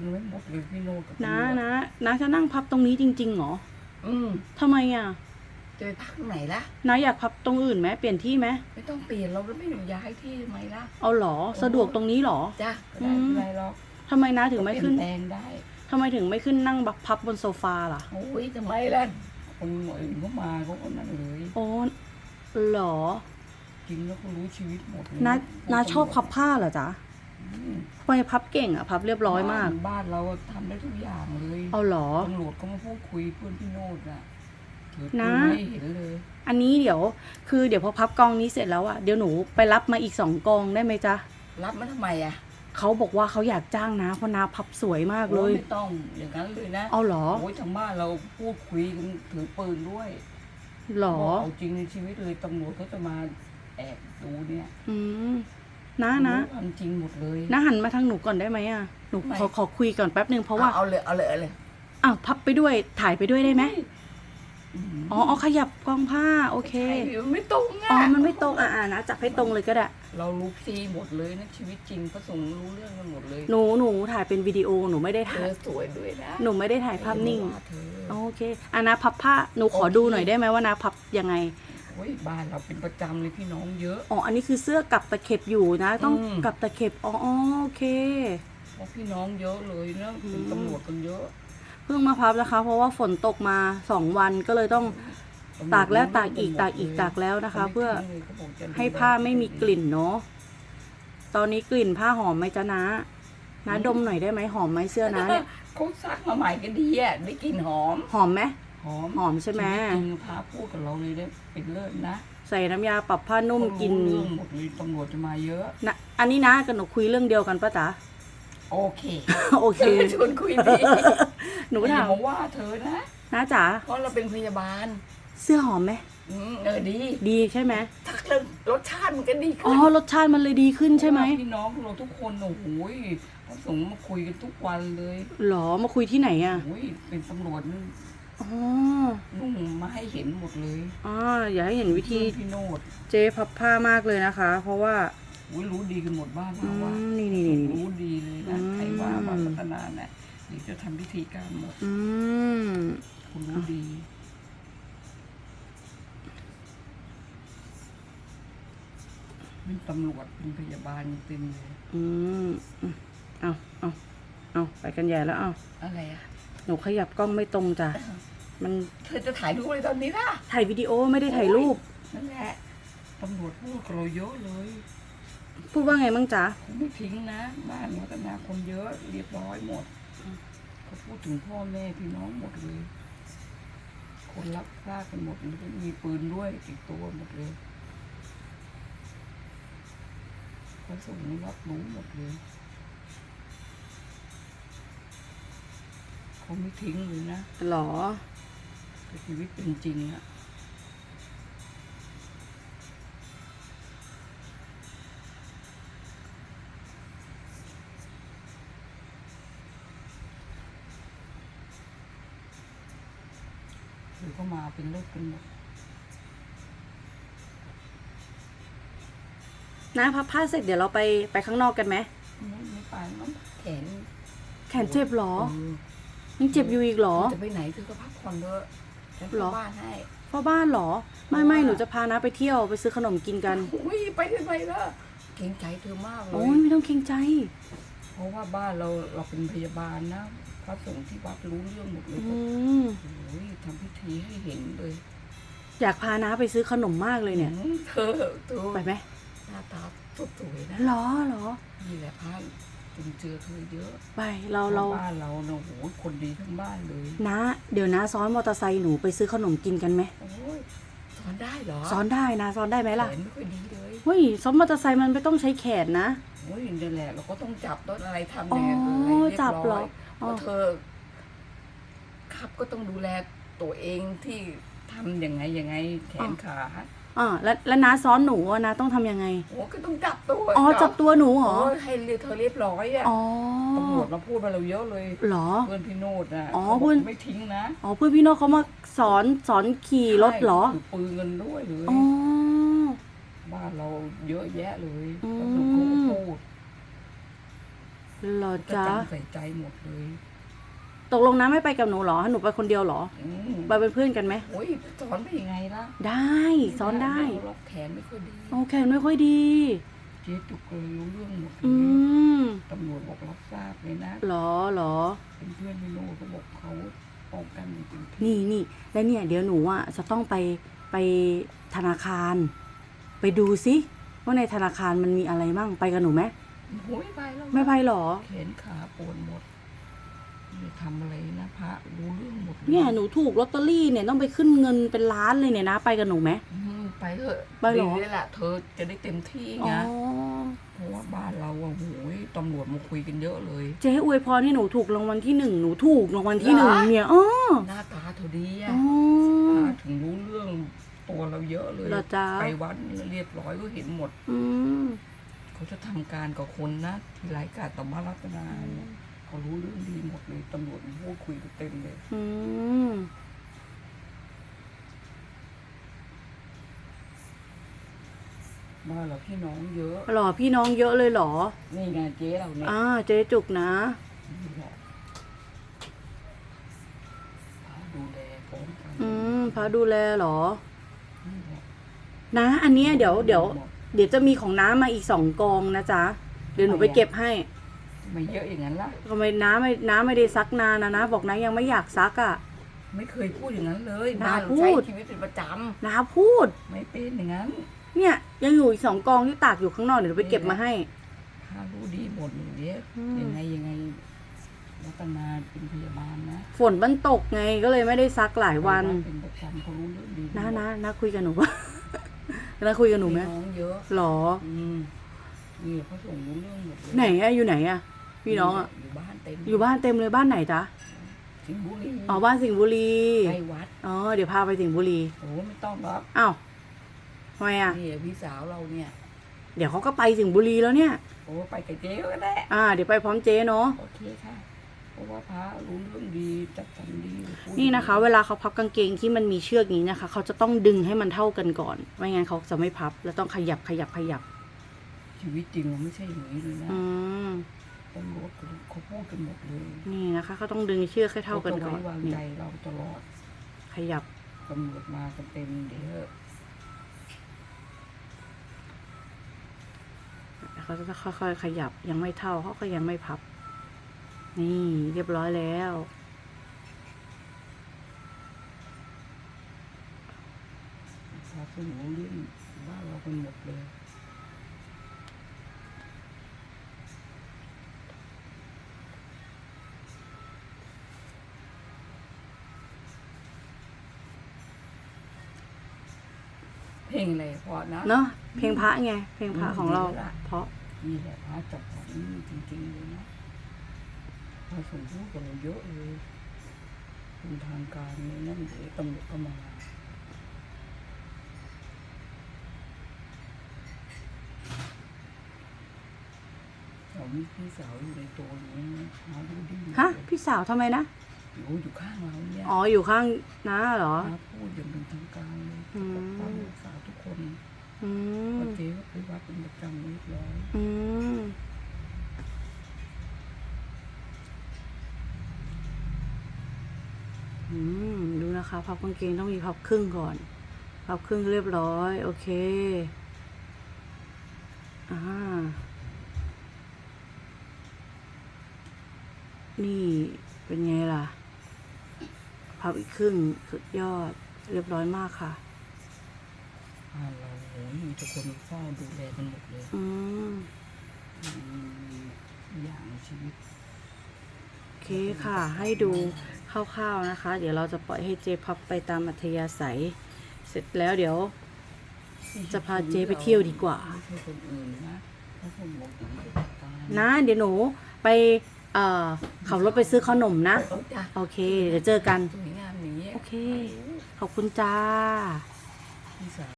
นไว้หมดเลยพี่โนดกับพี่นะโนะนะจะนั่งพับตรงนี้จริงๆเหรออืมทำไมอะจะไปพักไหนล่ะนะอยากพับตรงอื่นไหมเปลี่ยนที่ไหมไม่ต้องเปลี่ยนเราก็ไม่ต้องย้ายที่ทำไมล่ะ เอาเหรอสะดวกตรงนี้เหรอจ้ะก็ได้ไม่เป็นไรหรอกทำไมนะถึงไม่ขึ้นเปลี่ยแปลงได้ ทำไมถึงไม่ขึ้นนั่งแบบพับบนโซฟาล่ะ โอ้ยทำไมล่ะ คนอื่นเขามาเขาก็นั่นเลยโอ้เหรอจริงแล้วเขารู้ชีวิตหมดเลยนะนะชอบพับผ้าเหรอจ๊ะ ทำไมพับเก่งอะ พับเรียบร้อยมาก บ้นบ้านเราทำได้ทุกอย่างเลยเอาเหรอ ตำรวจก็มาพูดคุยเพื่อนพี่โนดน่ะถือปืนะนไม่เห็นเลย อันนี้เดี๋ยว คือเดี๋ยวพอพับกองนี้เสร็จแล้วอะ เดี๋ยวหนูไปรับมาอีกสองกองได้ไหมจ๊ะรับมาทำไมอะเขาบอกว่าเขาอยากจ้างนะเพราะนาพับสวยมากเลโอ้ย ไม่ต้องอย่างนั้นเลยนะเอาเหรอโอ้ยทางบ้านเราพูดคุยกันถือปืนด้วยเหรอ บอกเอาจริงในชีวิตเลยตำรวจเขาจะมาแอบดูเนี่ย อืม นะนะรู้ความจริงหมดเลยนะหันมาทางหนูก่อนได้ไหมอะหนูไม่ขอขอคุยก่อนแป๊บหนึ่งเพราะว่าเอาเลยเอาเลยเอาเลยอ้าวพับไปด้วยถ่ายไปด้วยได้ไหมอืมอ๋ออ๋อขยับกองผ้า โอเคใช่มันไม่ตรงอ๋ออะมันไม่ตรงอะอะนะจับให้ตรงเลยก็ได้ เรารู้ซีหมดเลยนะชีวิตจริงพระสงฆ์รู้เรื่องกันหมดเลยหนูหนูถ่ายเป็นวิดีโอหนูไม่ได้เธถ่ายอสวยด้วยนะหนูไม่ได้ถ่ายภาพนิ่งไม่ว่าเธอโอเคอะนะพับผ้าหนูขอโอเคดูหน่อยได้ไหมว่านะพับยังไง โอ้ยบ้านเราเป็นประจำเลยพี่น้องเยอะ อ๋อ อันนี้คือเสื้อกับตะเข็บอยู่นะ ต้องอืม กับตะเข็บ อ๋ออ๋อโอเค เพราะพี่น้องเยอะเลยนะอืมเป็นตำรวจกันเยอะเพิ่งมาพับนะคะ เพราะว่าฝนตกมาสองวันก็เลยต้องตากแล้วตากอีกตากอีกตากแล้วนะคะ เพื่อให้ผ้าไม่มีกลิ่นเนาะ ตอนนี้กลิ่นผ้าหอมไหมจ๊ะนะนะดมหน่อยได้ไหมหอมไหมเสื้อนะเนี่ยเขาซักมาใหม่ก็ดีอะได้กลิ่นหอม หอมไหม หอมหอมใช่ไหมชีวิตจริงพาพูดกับเราเลยได้เป็นเลิศนะใส่น้ำยาปรับผ้านุ่มกินเขารู้เรื่องหมดเลยตำรวจจะมาเยอะ นะอันนี้นะกับหนูคุยเรื่องเดียวกันปะจ๊ะ โอเคโอเค ชวนคุยดีหนูก็อย่าถามมาว่าเธอนะ นะจ๋าเพราะเราเป็นพยาบาล เสื้อหอมไหมอืมเออดีดีใช่ไหมทักเรื่องรสชาติมันก็ดีขึ้อ๋อนรสชาติมันเลยดีขึ้นใช่ไหมพี่น้องเราทุกคนโอ้โหยพระสงฆ์มาคุยกันทุกวันเลยหรอมาคุยที่ไหนอะ โอ้ยเป็นตำรวจนี่ อ๋อนุ่งมาให้เห็นหมดเลยอ๋ออย่าให้เห็นวิธีเพื่อนพี่โนดเจ๊พับผ้ามากเลยนะคะ เพราะว่าโอ้ยรู้ดีกันหมดบ้านอืเราว่ามนี่นี่นี่นี่ รู้ดีเลยนะอืม ใครว่าว่าพัฒนาเนี่ยเดี๋ยวจะทำพิธีการหมดอืมคุณรู้ดี เป็นตำรวจเป็นพยาบาลเต็มเลยอืมอืมเอาเอาเอาไปกันใหญ่แล้วเอาอะไรอะ หนูขยับกล้องไม่ตรงจ้ะ มันเธอจะถ่ายรูปอะไรตอนนี้ล่ะถ่ายวิดีโอไม่ได้ถ่ายรูป นั่นแหละตำรวจพูดกับเราเยอะเลยพูดว่าไงบ้างจ๊ะเขาไม่ทิ้งนะ บ้านวัฒนาคนเยอะเรียบร้อยหมดเขาพูดถึงพ่อแม่พี่น้องหมดเลย คนรับพลาดกันหมดเลยมีปืนด้วยติดตัวหมดเลยพระสงฆ์รับรู้หมดเลย เขาไม่ทิ้งเลยนะหรอแต่ชีวิตเป็นจริงอะหรือก็มาเป็นเลิกกันหมดนะพับผ้าเสร็จเดี๋ยวเราไปไปข้างนอกกันไหมไม่ไม่ไปน้องแขนแขนเจ็บเหรอเออ ยังเจ็บอยู่อีกเหรอ จะไปไหนเธอก็พักผ่อนเถอะฉันเหรอ เข้าบ้านให้พ่อบ้านเหรอ ไม่ไม่หนูจะพานะไปเที่ยวไปซื้อขนมกินกัน อุ้ยไปทำไมล่ะเกรงใจเธอมากเลโอ้ยยไม่ต้องเกรงใจ เพราะว่าบ้านเราเราเป็นพยาบาลนะพระสงฆ์ที่วัดรู้เรื่องหมดเลยอืมโอ้ยทำพิธีให้เห็นเลยอยากพานะไปซื้อขนมมากเลยเนี่ยอืมเธอเธอไปไหมหน้าตาสดสวยนะ หรอหรอ นี่แหละพระ จึงเจอเธอเยอะไปเราเราบ้านเราเนาะโอ้โหคนดีทั้งบ้านเลยนะเดี๋ยวนะซ้อนมอเตอร์ไซค์หนูไปซื้อขนมกินกันไหมโอ้ยสอนได้เหรอซ้อนได้นะซ้อนได้ไหมล่ะแขนไม่ค่อยดีเลยเฮ้ยซ้อนมอเตอร์ไซค์มันไม่ต้องใช้แขนนะโอ้ยนั่นแหละเราก็ต้องจับต้นอะไรทำอ๋อแน่อะไรเรียบจับเหรร้ออยอ๋อเพราะเธอขับก็ต้องดูแลตัวเองที่ทำยังไงยังไงแขนขา อ่าแล้วแล้วน้าซ้อนหนูอะนะต้องทำยังไง โอ้ก็ต้องจับตัวอ๋อจับตัวหนูเหรอโอ้ยให้เรียเธอเรียบร้อยอะอ๋อตำรวจมาพูดมาเราเยอะเลยเหรอ เพื่อนพี่โนดน่ะอ๋อเขาบกเพื่อน ไม่ทิ้งนะอ๋อเพื่อนพี่โน้ตเขามาสอนสอนขี่รถเหรอ ใช่ถือปืนกันด้วยเลยอ๋อ บ้านเราเยอะแยะเลยอืม ตำรวจเขาก็พูดเหรอก็จ๊ะจำใส่ใจหมดเลย ตกลงนะไม่ไปกับหนูเหรอหนูไปคนเดียวเหรออืมไปเป็นเพื่อนกันไหมโอ้ยสอนไปยังไงล่ะได้สอนได้เราล็อกแขนไม่ค่อยดีโอเคไม่ค่อยดี เจ๊จุกเลยรู้เรื่องหมดเลอืยมตำรวจบอกรับทราบเลยนะ เหรอเหรอ เป็นเพื่อนพี่โน่เขาบอกเขาป้องกันจริงนี่นี่แล้วเนี่ยเดี๋ยวหนูอะจะต้องไปไปธนาคาร ไปดูซิว่าในธนาคารมันมีอะไรมั่งไปกับหนูไหมๆโอ้ยไปแล้วไม่ไปเหรอ แขนขาปวดหมด ไม่ทำอะไรนะพระรู้เรื่องหมดลเนี่ยหนูถูกลอตเตอรี่เนี่ยต้องไปขึ้นเงินเป็นล้านเลยเนี่ยนะ ไปกับหนูไหม อืมไปเถอะไปเหรอ ดีแล้วล่ะเธอจะได้เต็มที่อ๋อไงเพราะว่าบ้านเราอะโหยตำรวจมาคุยกันเยอะเลย เจ๊อวยพรให้หนูถูกรางวัลที่หนึ่งหนูถูกรางวัลที่หนึ่งเหรอ เนี่ยอ๋อหน้าตาเธอดีอะอ๋อพาถึงรู้เรื่องตัวเราเยอะเลยเหรอจ๊ะ ไปวัดเรียบร้อยก็เห็นหมด อืมเขาจะทำการกับคนนะที่ไร้กาจต่อมารัตนาเนี่ยเขารู้เรื่องดีหมดเลยตำรวจมา พูดคุยกันเต็มเลย อืมบ้านเราพี่น้องเยอะหรอพี่น้องเยอะเลยเหรอ นี่ไงเจ๊เราเนี่ยอ่า เจ๊จุกนะ นี่แหละพาดูแลพร้อมกันอืมพระดูแลเหรอ นี่แหละนะ อันเนี้ยเดี๋ยวเดี๋ยว เดี๋ยวจะมีของน้ามาอีกสองกองนะจ๊ะ เดี๋ยวหนูไปเก็บให้ ไม่เยอะอย่างนั้นล่ะทำไมน้าไม่น้าไม่ได้ซักนานนะนะบอกน้ายังไม่อยากซักอะ ไม่เคยพูดอย่างนั้นเลยน่าบ้านเราพูใช้ด ชีวิตเป็นประจน้าพูดำไม่เป็นอย่างนั้นเนี่ยยังอยู่อีกสองกองที่ตากอยู่ข้างนอกเดี๋ยวหนูไปเก็บมาให้พารู้ดีหมดอย่างเนี้ยอืม ยังไงยังไงรัตนาเป็นพยาบาลนะฝนมันตกไงก็เลยไม่ได้ซักหลายวันเป็นประจำเขารู้เรื่องดีนะนะนะคุยกับหนูปะนะคุยกับหนูไหมพี่น้องเยอะหรอ อืม นี่เขาส่งรู้เรื่องหมดเลยไหนอะอยู่ไหนอะพี่น้องอะอยู่บ้านเต็มอยู่บ้านเต็มเลยบ้านไหนจ๊ะสิงห์บุรีอ๋อบ้านสิงห์บุรีไปวัดอ๋อเดี๋ยวพาไปสิงห์บุรีโอ้ไม่ต้องรับอ้าวทำไมอะนี่พี่สาวเราเนี่ย เดี๋ยวเขาก็ไปสิงห์บุรีแล้วเนี่ยโอ้ไปกับเจ๊ก็ได้อ่าเดี๋ยวไปพร้อมเจ๊เนาะโอเคค่ะเพราะว่าพระรู้เรื่องดีจัดสรรดีพูดนี่นะคะ เวลาเขาพับกางเกงที่มันมีเชือกนี้นะคะ เขาจะต้องดึงให้มันเท่ากันก่อนไม่งั้นเขาจะไม่พับ แล้วต้องขยับขยับขยับ ชีวิตจริงมันไม่ใช่อย่างนี้เลยนะอืมตำรวจเขาพูดกันหมดเลยนี่นะคะเขาต้องดึงเชือกให้เท่ากันก่อนขไว้วางนี่ใจเราตลอดขยับ ตำรวจมากันเต็มเดี๋ยว เขาจะค่อยๆขยับยังไม่เท่าเขาก็ยังไม่พับ นี่เรียบร้อยแล้วพาสนุเรื่องบ้านเรากันหมดเลย เพลงอะไรเพราะนะเนาะเพลงพระไง เพลงพระของเราดีแล้วล่ะเพราะนี่แหละพระจัดสรรนี่จริงๆเลยนะพระสงฆ์พูดกับเราเยอะเลยเป็นทางการเลยนั่นเดี๋ยวตำรวจก็มาเรามีพี่สาวอยู่ในตัวนี้นะหาดูดีมากฮะเลยพี่สาวทำไมนะ อยู่อยู่ข้างเราเนี่ยอ๋ออยู่ข้างน้าเหรอพระพูดอย่างเป็นทางการเลยอืมปกป้องรักษาทุกคนอืมเพราะเจ๊ก็ไปวัดเป็นประจำเรียบร้อยอืมอืมดูนะคะพับกางเกงต้องมีพับครึ่งก่อน พับครึ่งเรียบร้อย โอเคอ่านี่เป็นไงล่ะ พับอีกครึ่งสุดยอดเรียบร้อยมากค่ะบ้านเราโหมีทุกคนเฝ้าดูแลกันหมดเลยอืมมีอย่างในชีวิตโอเคค่ะ ให้ดูคร่าวๆนะคะ เดี๋ยวเราจะปล่อยให้เจพับไปตามอัธยาศัย เสร็จแล้วเดี๋ยว จะพาเจ๊ไปเที่ยวดีกว่า ไม่ใช่คนอื่นนะเพราะคนบอกถึงเหตุการณ์นะ เดี๋ยวหนูไป เอ่อขับรถไปซื้อขนมนะเขาจ้ะโอเค เดี๋ยวเจอกัน สวยงามอย่างนี้ยโอเค ขอบคุณจ้าพี่สาว